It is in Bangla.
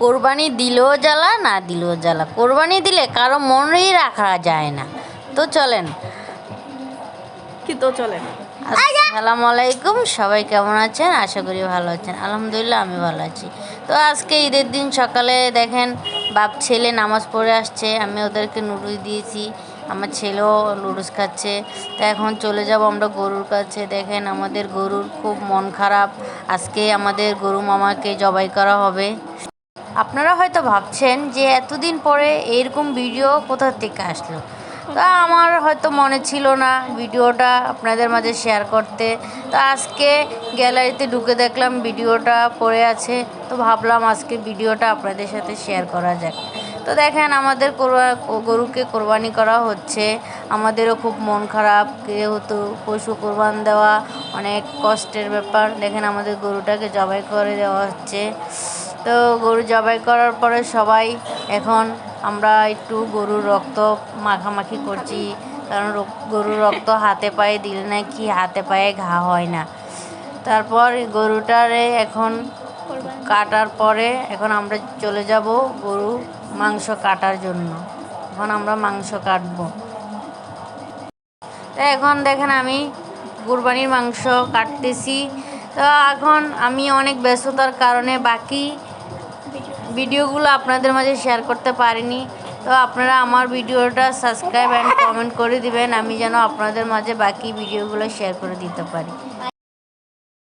কোরবানি দিলেও জ্বালা না দিলেও জ্বালা। কোরবানি দিলে কারও মনেই রাখা যায় না। তো চলেন। কি তো চলে? আসসালামু আলাইকুম সবাই কেমন আছেন? আশা করি ভালো আছেন। আলহামদুলিল্লাহ আমি ভালো আছি। তো আজকে ঈদের দিন সকালে দেখেন বাপ ছেলে নামাজ পড়ে আসছে আমি ওদেরকে নুডলস দিয়েছি আমার ছেলেও নুডলস খাচ্ছে। তো এখন চলে যাব আমরা গরুর কাছে। দেখেন আমাদের গরুর খুব মন খারাপ। আজকে আমাদের গরু মামাকে জবাই করা হবে। আপনারা হয়তো ভাবছেন যে এতদিন পরে এরকম ভিডিও কোথা থেকে আসলো? তো আমার হয়তো মনে ছিল না ভিডিওটা আপনাদের মাঝে শেয়ার করতে। তো আজকে গ্যালারিতে ঢুকে দেখলাম ভিডিওটা পড়ে আছে। তো ভাবলাম আজকে ভিডিওটা আপনাদের সাথে শেয়ার করা যাক। তো দেখেন আমাদের গরুকে কোরবানি করা হচ্ছে। আমাদেরও খুব মন খারাপ, যেহেতু পশু কোরবান দেওয়া অনেক কষ্টের ব্যাপার। দেখেন আমাদের গরুটাকে জবাই করে দেওয়া হচ্ছে। তো গরু জবাই করার পরে সবাই এখন আমরা একটু গরুর রক্ত মাখামাখি করছি, কারণ গরুর রক্ত হাতে পায়ে দিলে নাকি হাতে পায়ে ঘা হয় না। তারপর গরুটারে এখন কাটার পরে এখন আমরা চলে যাব গরু মাংস কাটার জন্য। এখন আমরা মাংস কাটবো। তো এখন দেখেন আমি কুরবানির মাংস কাটতেছি। তো এখন আমি অনেক ব্যস্ততার কারণে বাকি ভিডিওগুলো আপনাদের মাঝে শেয়ার করতে পারিনি, তো আপনারা আমার ভিডিওটা সাবস্ক্রাইব অ্যান্ড কমেন্ট করে দিবেন, আমি যেন আপনাদের মাঝে বাকি ভিডিওগুলো শেয়ার করে দিতে পারি।